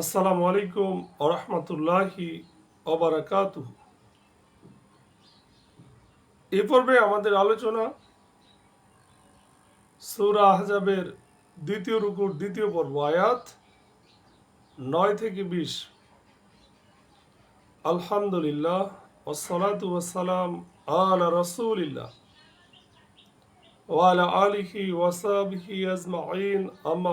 আসসালামু আলাইকুম আরহামতুল্লাহি অবরাকাত এ পর্বে আমাদের আলোচনা সৌরা আহজাবের দ্বিতীয় রুকুর দ্বিতীয় পর্ব, আয়াত নয় থেকে বিশ। আলহামদুলিল্লাহ ওসলাতু ওসালাম আলা রসুলিল্লাহ ওয়ালা আলিহি ওয়াসাবিহি আজমাইন। আম্মা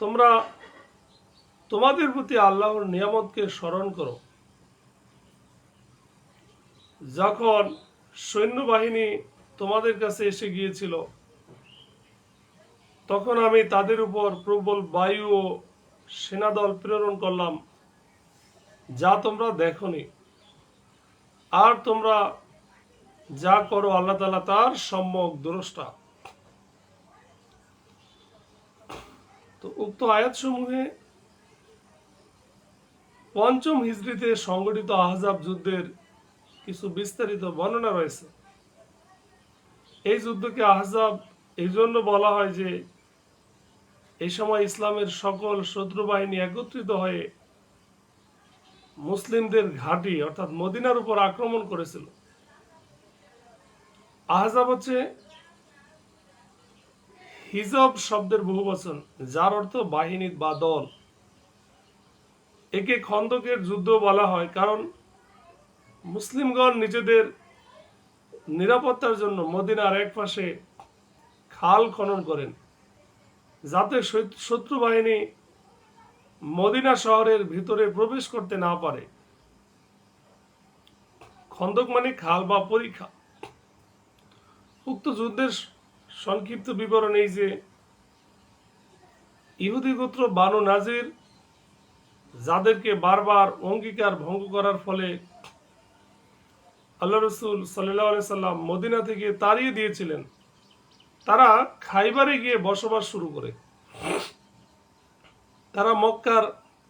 তোমরা তোমাদের প্রতি আল্লাহর নিয়ামতকে স্মরণ করো। যখন সৈন্যবাহিনী তোমাদের কাছে এসে গিয়েছিল, তখন আমি তাদের উপর প্রবল বায়ু ও সেনাদল প্রেরণ করলাম, যা তোমরা দেখনি। আর তোমরা যা করো, আল্লাহ তালা তার সম্যক দ্রষ্টা। উক্ত আয়াতসমূহে পঞ্চম হিজড়িতে সংগঠিত আহজাব যুদ্ধের কিছু বিস্তারিত বর্ণনা রয়েছে। এই যুদ্ধকে আহজাব, এই জন্য বলা হয় যে এই সময় ইসলামের সকল শত্রু বাহিনী একত্রিত হয়ে মুসলিমদের ঘাঁটি, অর্থাৎ মদিনার উপর আক্রমণ করেছিল। আহজাব হচ্ছে হিজব শব্দের বহু বচন যার অর্থ বাহিনী বা দল। একে খন্দকের যুদ্ধ বলা হয়, কারণ মুসলিমগণ নিজেদের নিরাপত্তার জন্য মদিনার এক পাশে খাল খনন করেন, যাতে শত্রু বাহিনী মদিনা শহরের ভিতরে প্রবেশ করতে না পারে। খন্দক মানে খাল বা পরীক্ষা উক্ত যুদ্ধের সংক্ষিপ্ত বিবরণ এই যে, ইহুদি গোত্র বানু নাজির, যাদেরকে বারবার অঙ্গীকার ভঙ্গ করার ফলে আল্লাহ রসুল সাল্লাহ সাল্লাম মদিনা থেকে তাড়িয়ে দিয়েছিলেন। তারা খাইবারে গিয়ে বসবাস শুরু করে। তারা মক্কার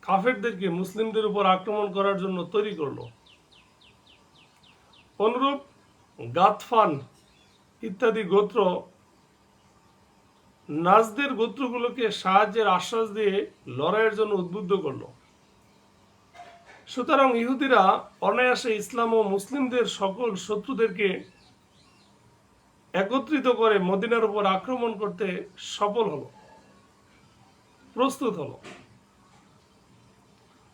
কাফেরদেরকে মুসলিমদের উপর আক্রমণ করার জন্য তৈরি করল। অনুরূপ গাতফান ইত্যাদি গোত্র নাজদের গোত্রগুলোকে সাহায্যের আশ্বাস দিয়ে লড়াইয়ের জন্য উদ্বুদ্ধ করল। সুতরাং ইহুদিরা অনায়াসে ইসলাম ও মুসলিমদের সকল শত্রুদেরকে একত্রিত করে মদিনার উপর আক্রমণ করতে সফল হল, প্রস্তুত হল।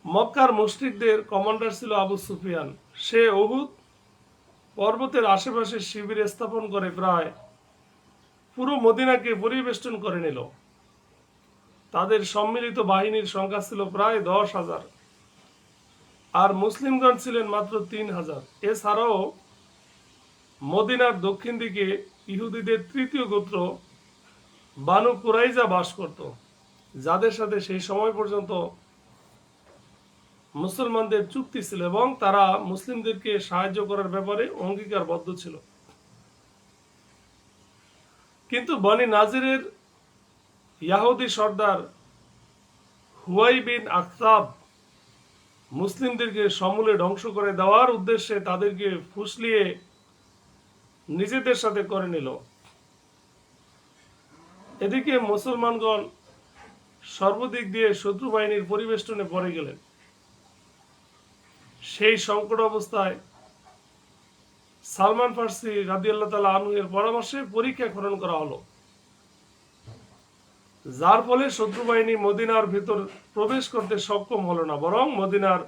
মক্কার মুশরিকদের কমান্ডার ছিল আবু সুফিয়ান। সে অহুদ পর্বতের আশেপাশে শিবির স্থাপন করে প্রায় পুরো মদিনাকে পরিবেষ্টন করে নিল। তাদের সম্মিলিত বাহিনীর সংখ্যা ছিল প্রায় দশ হাজার। আর মুসলিমগণ ছিলেন মাত্র তিন হাজার। এছাড়াও মদিনার দক্ষিণ দিকে ইহুদিদের তৃতীয় গোত্র বানু কুরাইজা বাস করত, যাদের সাথে সেই সময় পর্যন্ত মুসলমানদের চুক্তি ছিল এবং তারা মুসলিমদেরকে সাহায্য করার ব্যাপারে অঙ্গীকারবদ্ধ ছিল। কিন্তু বনি নাজিরের ইয়াহুদি সর্দার হুয়াই বিন আখতাব মুসলিমদেরকে সমূলে ধ্বংস করে দেওয়ার উদ্দেশ্যে তাদেরকে ফুসলিয়ে নিজেদের সাথে করে নিল। এদিকে মুসলমানগণ সর্বদিক দিয়ে শত্রু বাহিনীর পরিবেষ্টনে পড়ে গেলেন। সেই সংকট অবস্থায় সালমান ফার্সি রাদি আল্লাহ তালা আনুয়ের পরামর্শে পরীক্ষা খনন করা হলো। যার ফলে শত্রু বাহিনী মদিনার ভিতর প্রবেশ করতে সক্ষম হলো না, বরং মদিনার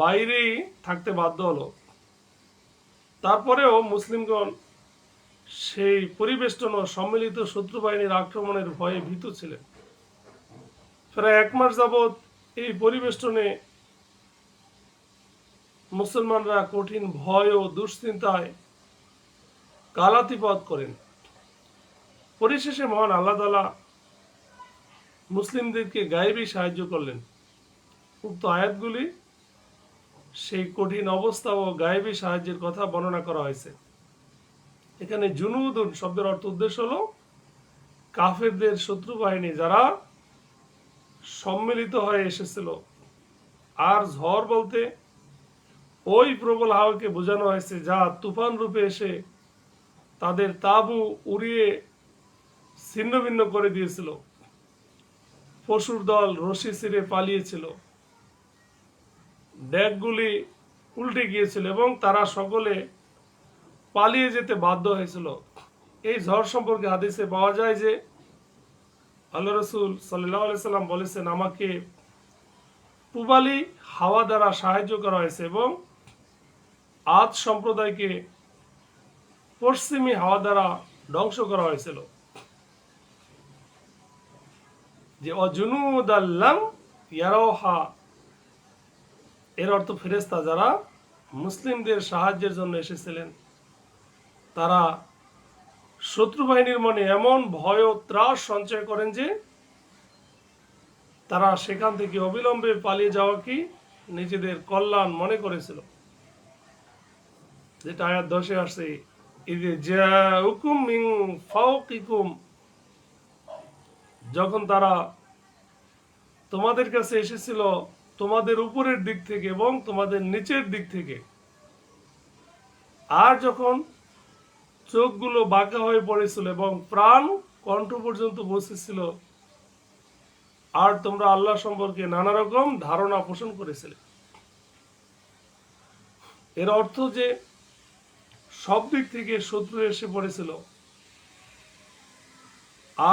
বাইরেই থাকতে বাধ্য হলো। তারপরেও মুসলিমগণ সেই পরিবেষ্টন ও সম্মিলিত শত্রু বাহিনীর আক্রমণের ভয়ে ভীত ছিলেন। প্রায় এক মাস যাবৎ এই পরিবেষ্টনে মুসলমানরা কঠিন ভয় ও দুশ্চিন্তায় কালাতিপদ করেন। পরিশেষে মহান আল্লাহ তালা মুসলিমদেরকে গায়েবী সাহায্য করলেন। উক্ত আয়াতগুলি সেই কঠিন অবস্থা ও গায়েবী সাহায্যের কথা বর্ণনা করা হয়েছে। এখানে জুনুদুন শব্দের অর্থ উদ্দেশ্য হলো কাফেরদের শত্রু বাহিনী যারা সম্মিলিত হয়ে এসেছিল। আর ঝড় বলতে ওই প্রবল হাওয়াকে বোঝানো হয়েছে যা তুফান রূপে এসে তাদের তাবু উড়িয়ে ছিন্ন ভিন্ন করে দিয়েছিল। পশুর দল রশি ছিঁড়ে পালিয়েছিল। ড্যাগগুলি উল্টে গিয়েছিল এবং তারা সকলে পালিয়ে যেতে বাধ্য হয়েছিল। এই ঝড় সম্পর্কে হাদিসে পাওয়া যায় যে আল্লাহ রসুল সাল্লাহ সাল্লাম বলেছেন, আমাকে পুবালি হাওয়া দ্বারা সাহায্য করা হয়েছে এবং আজ সম্প্রদায়কে পশ্চিমী হাওয়া দ্বারা ধ্বংস করা হয়েছিল। যে অজুনুদ আল্লাম ইয়ারোহা, এর অর্থ ফেরেস্তা যারা মুসলিমদের সাহায্যের জন্য এসেছিলেন, তারা শত্রু বাহিনীর মনে এমন ভয় ও ত্রাস সঞ্চয় করেন যে, তারা সেখান থেকে অবিলম্বে পালিয়ে যাওয়া কি নিজেদের কল্যাণ মনে করেছিল। যেটা আয়াত দশে আসছে যখন তারা তোমাদের কাছে এসেছিল তোমাদের উপরের দিক থেকে এবং তোমাদের নিচের দিক থেকে। আর যখন চোখগুলো বাঁকা হয়ে পড়েছিল এবং প্রাণ কণ্ঠ পর্যন্ত বসেছিল আর তোমরা আল্লাহ সম্পর্কে নানা রকম ধারণা পোষণ করেছিলে। এর অর্থ যে সব দিক থেকে শত্রু এসে পড়েছিল।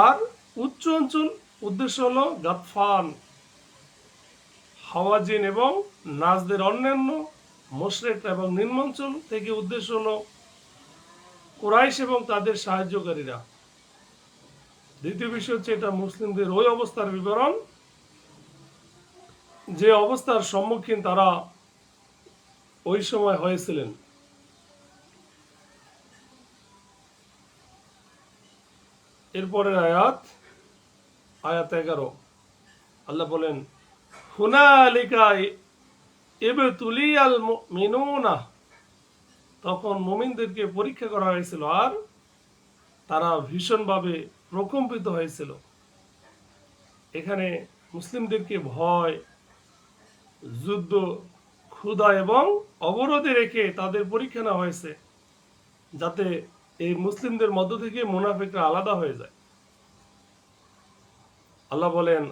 আর উচ্চ অঞ্চল উদ্দেশ্য হল গাতফান, হাওয়াজিন এবং নাজদের অন্যান্য মোশরেক এবং নিম্নাঞ্চল থেকে উদ্দেশ্য হল কোরাইশ এবং তাদের সাহায্যকারীরা। দ্বিতীয় বিষয় হচ্ছে এটা মুসলিমদের ওই অবস্থার বিবরণ, যে অবস্থার সম্মুখীন তারা ওই সময় হয়েছিলেন। এরপরের আয়াত আয়াত এগারো। আল্লাহ বলেন তখন মোমিনদেরকে পরীক্ষা করা হয়েছিল আর তারা ভীষণভাবে প্রকম্পিত হয়েছিল। এখানে মুসলিমদেরকে ভয়, যুদ্ধ, ক্ষুধা এবং অবরোধে রেখে তাদের পরীক্ষা নেওয়া হয়েছে, যাতে এই মুসলিমদের মধ্য থেকে মুনাফিকরা আলাদা হয়ে যায়। আল্লাহ বলেন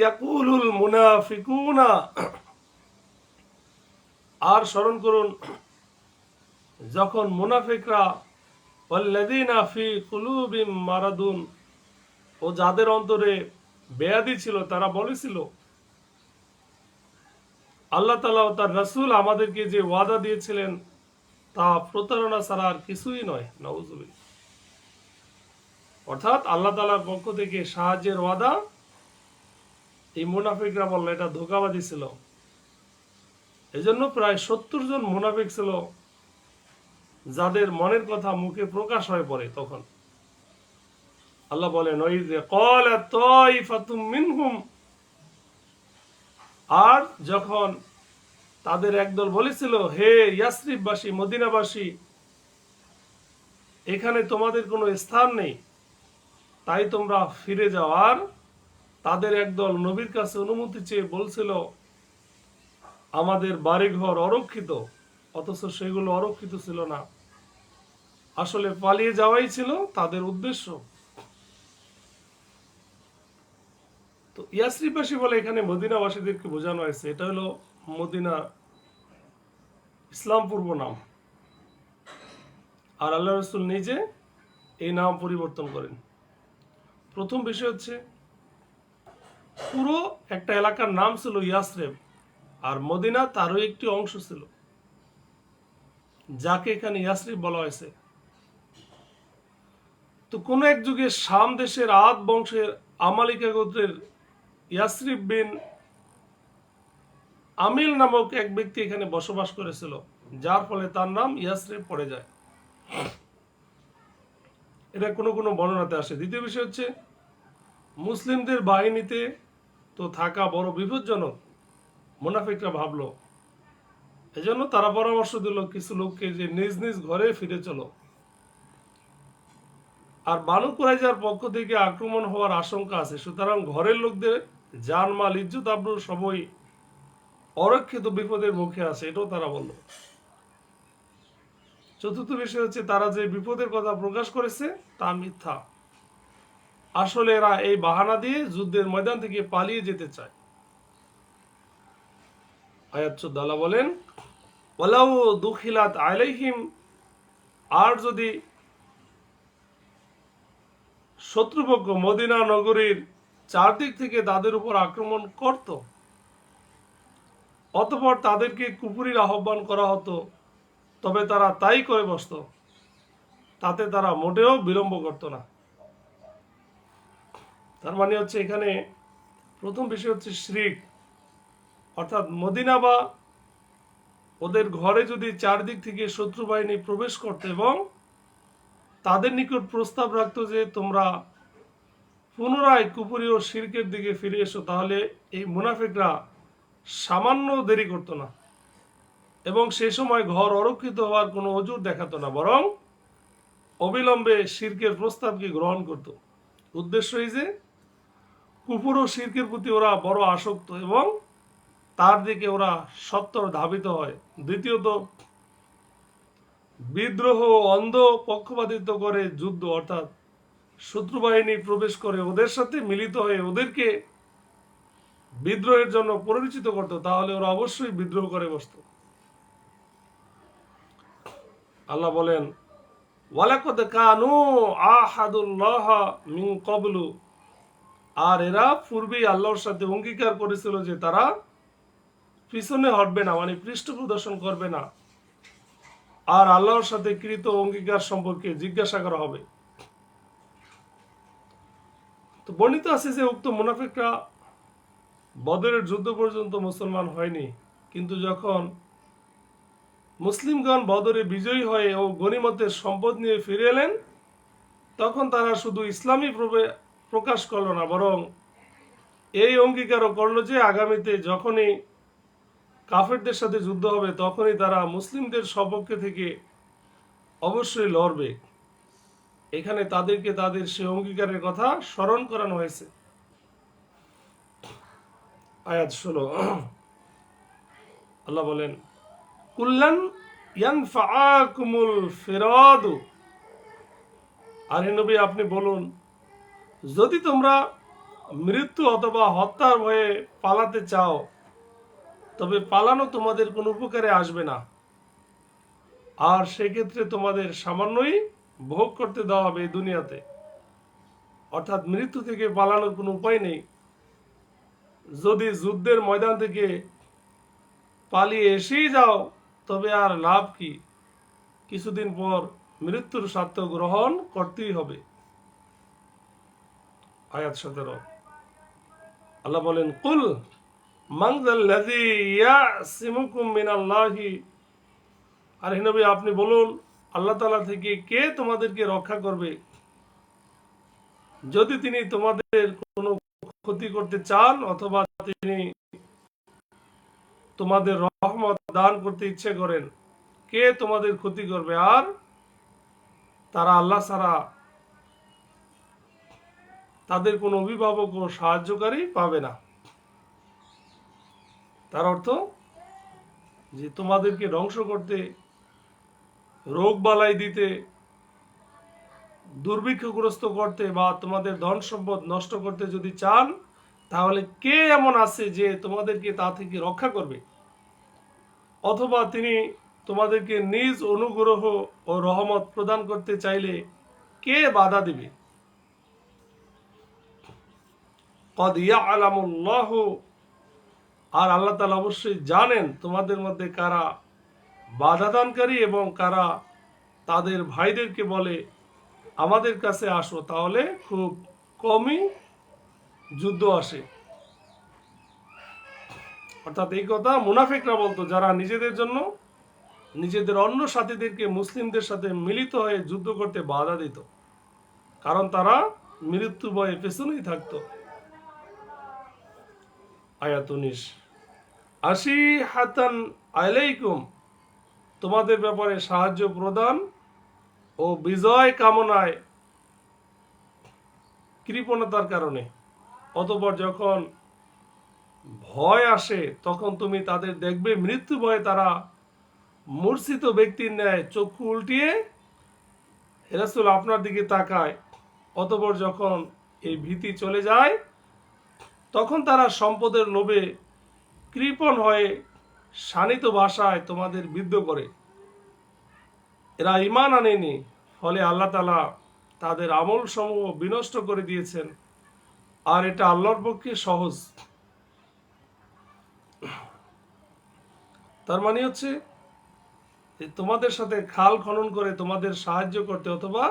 ইয়াকুলুল মুনাফিকুনা। আর স্মরণ করুন, যখন মুনাফিকরা মারাদুন। ও যাদের অন্তরে বেয়াদি ছিল, তারা বলেছিল, আল্লাহ তালা ও তার রসুল আমাদেরকে যে ওয়াদা দিয়েছিলেন তা প্রতারণা ছাড়া আর কিছুই নয় নওজুবিল অর্থাৎ আল্লাহ তালার পক্ষ থেকে সাহায্যের ওয়াদা, এই মুনাফিকরা বলল, এটা ধোকাবাজি ছিল। এজন্য প্রায় সত্তর জন মুনাফিক ছিল, যাদের মনের কথা মুখে প্রকাশ হয়ে পড়ে তখন। আল্লাহ বলেন, ওই মিনহুম। আর যখন তাদের একদল বলেছিল, হে ইয়াসরিফবাসী মদিনাবাসী, এখানে তোমাদের কোনো স্থান নেই। তাই তোমরা ফিরে যাওয়ার তাদের একদল নবীর কাছে অনুমতি চেয়ে বলছিল, আমাদের বাড়িঘর অরক্ষিত, অথচ সেগুলো অরক্ষিত ছিল না। আসলে পালিয়ে যাওয়াই ছিল তাদের উদ্দেশ্য। তো ইয়াসরিবাসী বলে এখানে মদিনাবাসীদেরকে বোঝানো হয়েছে। এটা হলো মদিনা ইসলাম পূর্ব নাম। আর আল্লাহ রসুল নিজে এই নাম পরিবর্তন করেন। প্রথম বিষয় হচ্ছে, পুরো একটা এলাকার নাম ছিল ইয়াসরেব, আর মদিনা তারও একটি অংশ ছিল, যাকে এখানে ইয়াসরিফ বলা হয়েছে। তো কোন এক যুগে শাম দেশের আদ বংশের আমালিকা গোত্রের ইয়াসরিফ বিন আমিল নামক এক ব্যক্তি এখানে বসবাস করেছিল, যার ফলে তার নাম ইয়াসরিফ পড়ে যায়। এটা কোনো কোনো বর্ণনাতে আসে। দ্বিতীয় বিষয় হচ্ছে, মুসলিমদের বাহিনীতে তো থাকা বড় বিপজ্জনক, মুনাফিকরা ভাবলো। এজন্য তারা পরামর্শ দিল, কিছু লোককে যে নিজ নিজ ঘরে ফিরে চলো। আর বানু কুরাইজার পক্ষ থেকে আক্রমণ হওয়ার আশঙ্কা আছে। সুতরাং ঘরের লোকদের জানমাল, ইজ্জত, আব্রুর সবই অরক্ষিত বিপদের মুখে আছে, এটাও তারা বলল। চতুর্থ বিষয় হচ্ছে, তারা যে বিপদের কথা প্রকাশ করেছে, তা মিথ্যা। আসলে এরা এই বাহানা দিয়ে যুদ্ধের ময়দান থেকে পালিয়ে যেতে চায়। আয়াত বলেন ওলাউ দুখিলাত আলাইহিম আর যদি শত্রুপক্ষ মদিনা নগরীর চারদিক থেকে তাদের উপর আক্রমণ করত অতপর তাদেরকে কুপুরির আহ্বান করা হতো, তবে তারা তাই করে বসত, তাতে তারা মোটেও বিলম্ব করত না। তার মানে হচ্ছে এখানে প্রথম বিষয় হচ্ছে শ্রিক, অর্থাৎ মদিনা বা ওদের ঘরে যদি চারদিক থেকে শত্রু বাহিনী প্রবেশ করতে এবং তাদের নিকট প্রস্তাব রাখত যে তোমরা পুনরায় কুপুরি ও শিরকের দিকে ফিরে এসো, তাহলে এই মুনাফিকরা সামান্য দেরি করতো না। এবং সে সময় ঘর অরক্ষিত হওয়ার কোনো অজুর দেখাতো না, বরং অবিলম্বে শিরকের প্রস্তাবকে গ্রহণ করত। উদ্দেশ্য এই যে কুপুর ও শিরকের প্রতি ওরা বড় আসক্ত এবং তার দিকে ওরা সত্তর ধাবিত হয়। দ্বিতীয়ত, বিদ্রোহ অন্ধ পক্ষপাতিত্ব করে যুদ্ধ, অর্থাৎ শত্রু বাহিনী প্রবেশ করে ওদের সাথে মিলিত হয়ে ওদেরকে বিদ্রোহের জন্য পরিচিত করতো, তাহলে ওরা অবশ্যই বিদ্রোহ করে বসতো। আল্লাহ বলেন, ওয়ালাকদ কানু আহাদুল্লাহ মিন কবলু আর এরা পূর্বেই আল্লাহর সাথে অঙ্গীকার করেছিল যে তারা পিছনে হটবে না মানে পৃষ্ঠ প্রদর্শন করবে না। আর আল্লাহর সাথে কৃত অঙ্গীকার সম্পর্কে জিজ্ঞাসা করা হবে। তো বর্ণিত আছে যে উক্ত মুনাফিকরা বদরের যুদ্ধ পর্যন্ত মুসলমান হয়নি, কিন্তু যখন মুসলিমগণ বদরে বিজয়ী হয়ে ও গনিমতের সম্পদ নিয়ে ফিরে এলেন, তখন তারা শুধু ইসলামী প্রকাশ করল না, বরং এই অঙ্গীকারও করল যে আগামীতে যখনই কাফেরদের সাথে যুদ্ধ হবে, তখনই তারা মুসলিমদের সপক্ষে থেকে অবশ্যই লড়বে। এখানে তাদেরকে তাদের সে অঙ্গীকারের কথা স্মরণ করানো হয়েছে। আয়াত ষোলো আল্লাহ বলেন, কুল্লান ইয়ানফাআকুমুল আর নবী, আপনি বলুন, যদি তোমরা মৃত্যু অথবা হত্যার ভয়ে পালাতে চাও, তবে পালানো তোমাদের কোনো উপকারে আসবে না। আর সেক্ষেত্রে তোমাদের সামান্যই ভোগ করতে দেওয়া হবে এই দুনিয়াতে। অর্থাৎ মৃত্যু থেকে পালানোর কোনো উপায় নেই। যদি যুদ্ধের ময়দান থেকে পালিয়ে এসেই যাও, তবে আর লাভ কি? কিছুদিন পর মৃত্যুর স্বার্থ গ্রহণ করতেই হবে। আয়াত সতেরো। আল্লাহ বলেন, কুল আর হে নবী, আপনি বলুন, আল্লাহ তালা থেকে কে তোমাদেরকে রক্ষা করবে? যদি তিনি তোমাদের কোনো ক্ষতি করতে চান অথবা তিনি তোমাদের রহমত দান করতে ইচ্ছে করেন, কে তোমাদের ক্ষতি করবে? আর তারা আল্লাহ ছাড়া তাদের কোনো অভিভাবক ও সাহায্যকারী পাবে না। তার অর্থ যে তোমাদেরকে ধ্বংস করতে, রোগ বালাই দিতে দুর্ভিক্ষগ্রস্ত করতে বা তোমাদের ধন সম্পদ নষ্ট করতে যদি চান, তাহলে কে এমন আছে যে তোমাদেরকে তা থেকে রক্ষা করবে? অথবা তিনি তোমাদেরকে নিজ অনুগ্রহ ও রহমত প্রদান করতে চাইলে কে বাধা দিবে? আর আল্লাহ তালা অবশ্যই জানেন তোমাদের মধ্যে কারা বাধা দানকারী এবং কারা তাদের ভাইদেরকে বলে আমাদের কাছে আসো তাহলে খুব কমই যুদ্ধ আসে। অর্থাৎ এই কথা মুনাফিকরা বলতো, যারা নিজেদের জন্য, নিজেদের অন্য সাথীদেরকে মুসলিমদের সাথে মিলিত হয়ে যুদ্ধ করতে বাধা দিত। কারণ তারা মৃত্যু ভয়ে পেছনেই থাকতো। আয়াত উনিশ আশি হাতান আলাইকুম। তোমাদের ব্যাপারে সাহায্য প্রদান ও বিজয় কামনায়। কৃপণতার কারণে। অতপর যখন ভয় আসে, তখন তুমি তাদের দেখবে, মৃত্যু ভয়ে তারা মূর্ছিত ব্যক্তির ন্যায় চক্ষু উল্টিয়ে হেরাসুল আপনার দিকে তাকায়। অতপর যখন এই ভীতি চলে যায়, তখন তারা সম্পদের লোভে কৃপণ হয়ে শানিত ভাষায় তোমাদের বিদ্ধ করে। এরা ইমান আনেনি। ফলে আল্লাহ তালা তাদের আমল সমূহ বিনষ্ট করে দিয়েছেন। আর এটা আল্লাহর পক্ষে সহজ। তার মানে হচ্ছে যে তোমাদের সাথে খাল খনন করে তোমাদের সাহায্য করতে অথবা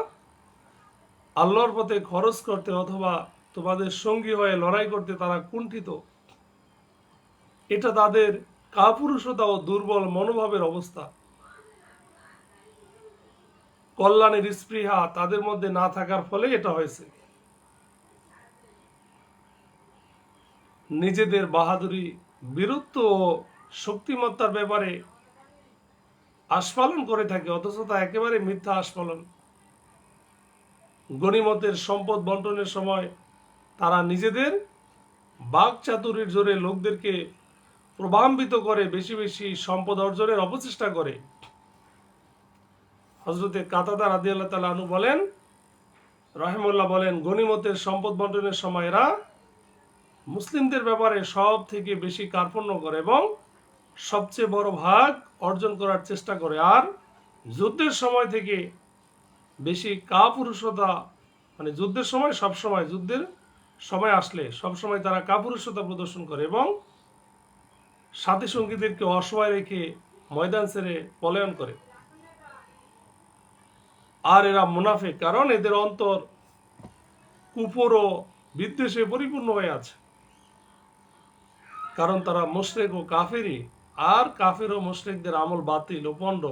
আল্লাহর পথে খরচ করতে অথবা তোমাদের সঙ্গী হয়ে লড়াই করতে তারা কুণ্ঠিত, এটা তাদের কাপুরুষতা ও দুর্বল মনোভাবের অবস্থা। কল্যাণের স্পৃহা তাদের মধ্যে না থাকার ফলে এটা হয়েছে। নিজেদের বাহাদুরি, বীরত্ব ও শক্তিমত্তার ব্যাপারে আস্ফালন করে থাকে, অথচ তা একেবারে মিথ্যা আস্ফালন। গণিমতের সম্পদ বন্টনের সময় তারা নিজেদের বাক চাতুরির জোরে লোকদেরকে প্রভান্বিত করে, বেশি বেশি সম্পদ অর্জনের অপচেষ্টা করে। হজরতে কাতাদা রাদি আল্লাহ তালা বলেন রহেমুল্লাহ বলেন, গণিমতের সম্পদ বন্টনের সময় এরা মুসলিমদের ব্যাপারে সব থেকে বেশি কার্পণ্য করে এবং সবচেয়ে বড় ভাগ অর্জন করার চেষ্টা করে। আর যুদ্ধের সময় থেকে বেশি কাপুরুষতা মানে যুদ্ধের সময় সব সময়, যুদ্ধের সময় আসলে সব সময় তারা কাপুরুষতা প্রদর্শন করে এবং সাথী সঙ্গীদেরকে অসহায় রেখে ময়দান ছেড়ে পলায়ন করে। আর এরা মুনাফে কারণ এদের অন্তর কুপুর ও বিদ্বেষে পরিপূর্ণ হয়ে আছে। কারণ তারা মুশরেক ও কাফেরি আর কাফের ও মুশরেকদের আমল বাতিল ও পণ্ড।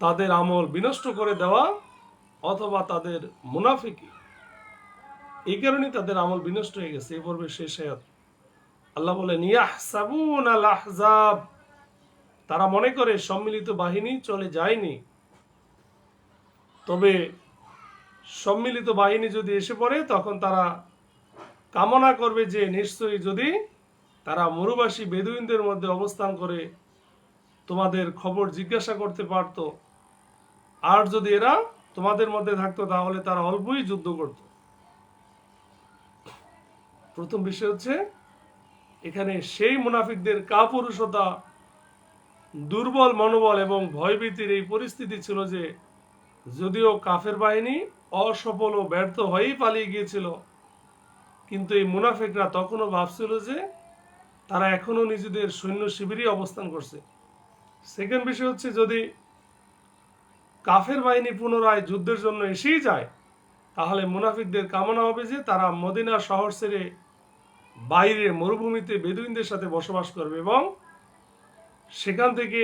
তাদের আমল বিনষ্ট করে দেওয়া অথবা তাদের মুনাফিকি এই কারণে তাদের আমল বিনষ্ট হয়ে গেছে। এই পর্বে শেষ আল্লাহ বলেন ইয়াহসাবুন আল আহজাব। তারা মনে করে সম্মিলিত বাহিনী চলে যায়নি। তবে সম্মিলিত বাহিনী যদি এসে পড়ে, তখন তারা কামনা করবে যে নিশ্চয়ই যদি তারা মরুবাসী বেদুইনদের মধ্যে অবস্থান করে তোমাদের খবর জিজ্ঞাসা করতে পারত। আর যদি এরা তোমাদের মধ্যে থাকতো, তাহলে তারা অল্পই যুদ্ধ করত। প্রথম বিষয় হচ্ছে, এখানে সেই মুনাফিকদের কাপুরুষতা দুর্বল মনোবল এবং ভয়ভীতির এই পরিস্থিতি ছিল যে যদিও কাফের বাহিনী অসফল ও ব্যর্থ হয়েই পালিয়ে গিয়েছিল, কিন্তু এই মুনাফিকরা তখনও ভাবছিল যে তারা এখনও নিজেদের সৈন্য শিবিরই অবস্থান করছে। সেকেন্ড বিষয় হচ্ছে যদি কাফের বাহিনী পুনরায় যুদ্ধের জন্য এসেই যায়, তাহলে মুনাফিকদের কামনা হবে যে তারা মদিনা শহর ছেড়ে বাইরে মরুভূমিতে বেদুইনদের সাথে বসবাস করবে এবং সেখান থেকে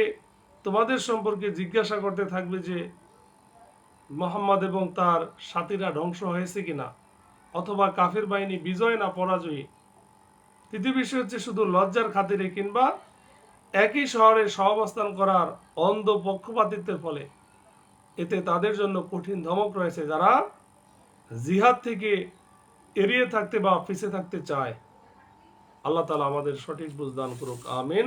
তোমাদের সম্পর্কে জিজ্ঞাসা করতে থাকবে যে মোহাম্মদ এবং তার সাথীরা ধ্বংস হয়েছে কিনা, অথবা কাফের বাহিনী বিজয় না পরাজয়ী। তৃতীয় বিষয় হচ্ছে শুধু লজ্জার খাতিরে কিংবা একই শহরে সহাবস্থান করার অন্ধ পক্ষপাতিত্বের ফলে। এতে তাদের জন্য কঠিন ধমক রয়েছে যারা জিহাদ থেকে এড়িয়ে থাকতে বা পিছিয়ে থাকতে চায়। আল্লাহ তালা আমাদের সঠিক বুঝদান করুক, আমিন।